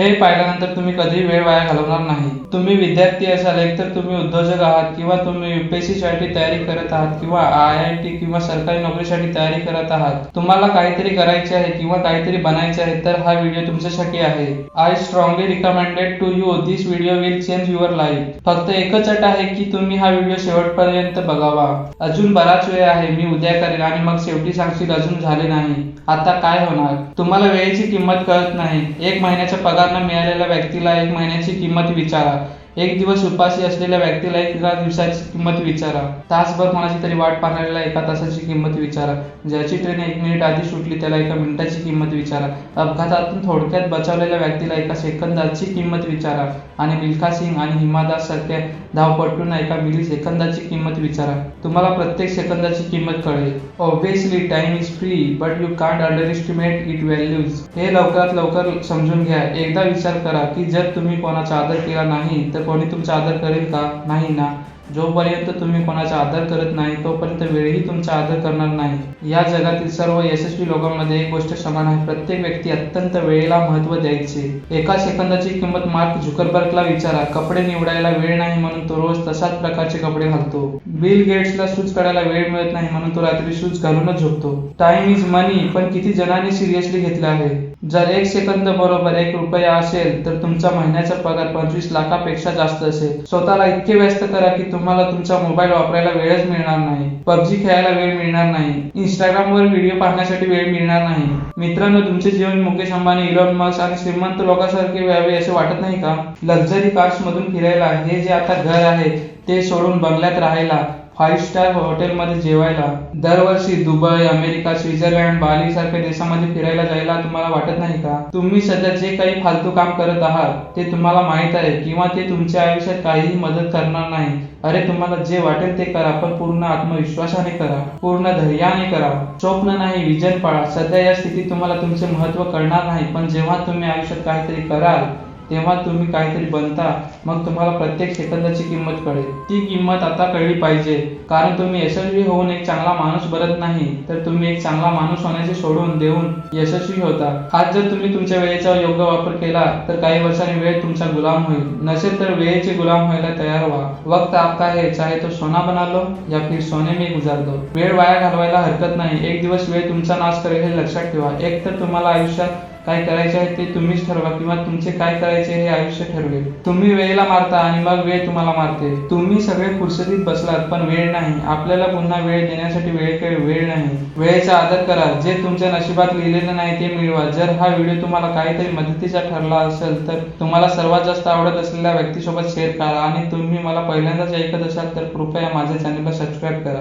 हे पाहिल्यानंतर तुम्ही कधीही वेळ वाया घालवणार नाही. तुम्ही विद्यार्थी असाल एकतर तुम्ही उद्योजक आहात किंवा तुम्ही युपीएससी साठी तयारी करत आहात किंवा आय आय टी किंवा सरकारी नोकरीसाठी तयारी करत आहात. तुम्हाला काहीतरी करायचे आहे किंवा काहीतरी बनायचे आहे तर हा व्हिडिओ तुमच्यासाठी आहे. I strongly recommended to you this video will change your life फक्त एकच अट आहे की तुम्ही हा व्हिडिओ शेवटपर्यंत बघावा. अजून बराच वेळ आहे मी उद्या करेन आणि मग शेवटी सांगशील अजून झाले नाही. आता काय होणार? तुम्हाला वेळेची किंमत कळत नाही. एक महिन्याचा पगार मिळालेल्या व्यक्तीला एक महिन्याची किंमत विचारा. एक दिवस उपाशी असलेल्या व्यक्तीला एका दिवसाची किंमत विचारा. तासभर कोणाची तरी वाट पाहणाऱ्याला एका तासाची किंमत विचारा. ज्याची ट्रेन एक मिनिट आधी सुटली त्याला एका मिनिटाची किंमत विचारा. अपघातातून थोडक्यात बचावलेल्या व्यक्तीला एका सेकंदाची किंमत विचारा. आणि मिल्खा सिंग आणि हिमादास सारख्या धावपटूंना एका मिली सेकंदाची किंमत विचारा. तुम्हाला प्रत्येक सेकंदाची किंमत कळेल. Obviously time is free but you can't underestimate it values हे लवकरात लवकर समजून घ्या. एकदा विचार करा की जर तुम्ही कोणाचा आदर केला नाही तर कोणी तुमचा आदर करेल का? नाही ना. जोपर्यंत तुम्ही कोणाचा आदर करत नाही तोपर्यंत वेळही तुमचा आदर करणार नाही. या जगातील सर्व यशस्वी लोकांमध्ये एक गोष्ट समान आहे. प्रत्येक व्यक्ती अत्यंत वेळेला महत्त्व द्यायचे. एका सेकंदाची किंमत मार्क झुकरबर्गला विचारा. कपडे निवडायला वेळ नाही म्हणून तो रोज तशाच प्रकारचे कपडे घालतो. बिल गेट्सला शूज काढायला वेळ मिळत नाही म्हणून तो रात्री शूज घालूनच झोपतो. टाइम इज मनी पण किती जणांनी सिरियसली घेतले आहे? जर एक सेकंद बरोबर एक रुपया असेल तर तुमचा महिन्याचा पगार पंचवीस लाखापेक्षा जास्त असेल. स्वतःला इतके व्यस्त करा की तुम्हाला तुमचा मोबाईल वापरायला वेळच मिळणार नाही. पबजी खेळायला वेळ मिळणार नाही. इंस्टाग्राम वर व्हिडिओ पाहण्यासाठी वेळ मिळणार नाही. मित्रांनो तुमचे जीवन मुकेश अंबानी इलॉन मस्क आणि श्रीमंत लोकांसारखे व्हावे असे वाटत नाही का? लक्झरी कार्स मधून फिरायला हे जे आता घर आहे ते सोडून बंगल्यात राहायला फाईव्ह स्टार हॉटेलमध्ये जेवायला. दरवर्षी दुबई अमेरिका स्वित्झर्लंड बाली सारख्या देशामध्ये फिरायला जायला तुम्हाला वाटत नाही का? तुम्ही सध्या जे काही फालतू काम करत आहात ते तुम्हाला माहीत आहे किंवा ते तुमच्या आयुष्यात काहीही मदत करणार नाही. अरे तुम्हाला जे वाटेल ते करा पण पूर्ण आत्मविश्वासाने करा. पूर्ण धैर्याने करा. स्वप्न नाही विजन पाळा. सध्या या स्थितीत तुम्हाला तुमचे महत्त्व कळणार नाही पण जेव्हा तुम्ही आयुष्यात काहीतरी कराल तेव्हा तुम्ही काहीतरी बनता मग तुम्हाला प्रत्येक सेकंदाची किंमत कळेल. ती किंमत आता कळली पाहिजे. कारण तुम्ही यशस्वी होऊन एक चांगला माणूस बनत नाही तर तुम्ही एक चांगला माणूस होण्याचे सोडून देऊन यशस्वी होता. आज जर तुम्ही तुमच्या वेळेचा योग्य वापर केला तर काही वर्षांनी वेळ तुमचा गुलाम होईल. नसेल तर वेळेचे गुलाम व्हायला तयार व्हा. वक्त आपका है चाहे तो सोना बना लो या फिर सोने में गुजार दो. वेळ वाया घालवायला हरकत नाही. एक दिवस वेळ तुमचा नाश करेल हे लक्षात ठेवा. एक तर तुम्हाला आयुष्यात काय करायचे आहे ते तुम्हीच ठरवा किंवा तुमचे काय करायचे हे आयुष्य ठरवेल तुम्ही वेळेला मारता आणि मग वेळ तुम्हाला मारते. तुम्ही सगळे फुरसतीत बसलात पण वेळ नाही. आपल्याला पुन्हा वेळ देण्यासाठी वेळेकडे वेळ नाही. वेळेचा आदर करा. जे तुमच्या नशिबात लिहिलेलं नाही ते मिळवा. जर हा व्हिडिओ तुम्हाला काहीतरी मदतीचा ठरला असेल तर तुम्हाला सर्वात जास्त आवडत असलेल्या व्यक्तीसोबत शेअर करा आणि तुम्ही मला पहिल्यांदाच ऐकत असाल तर कृपया माझ्या चॅनलला सबस्क्राईब करा.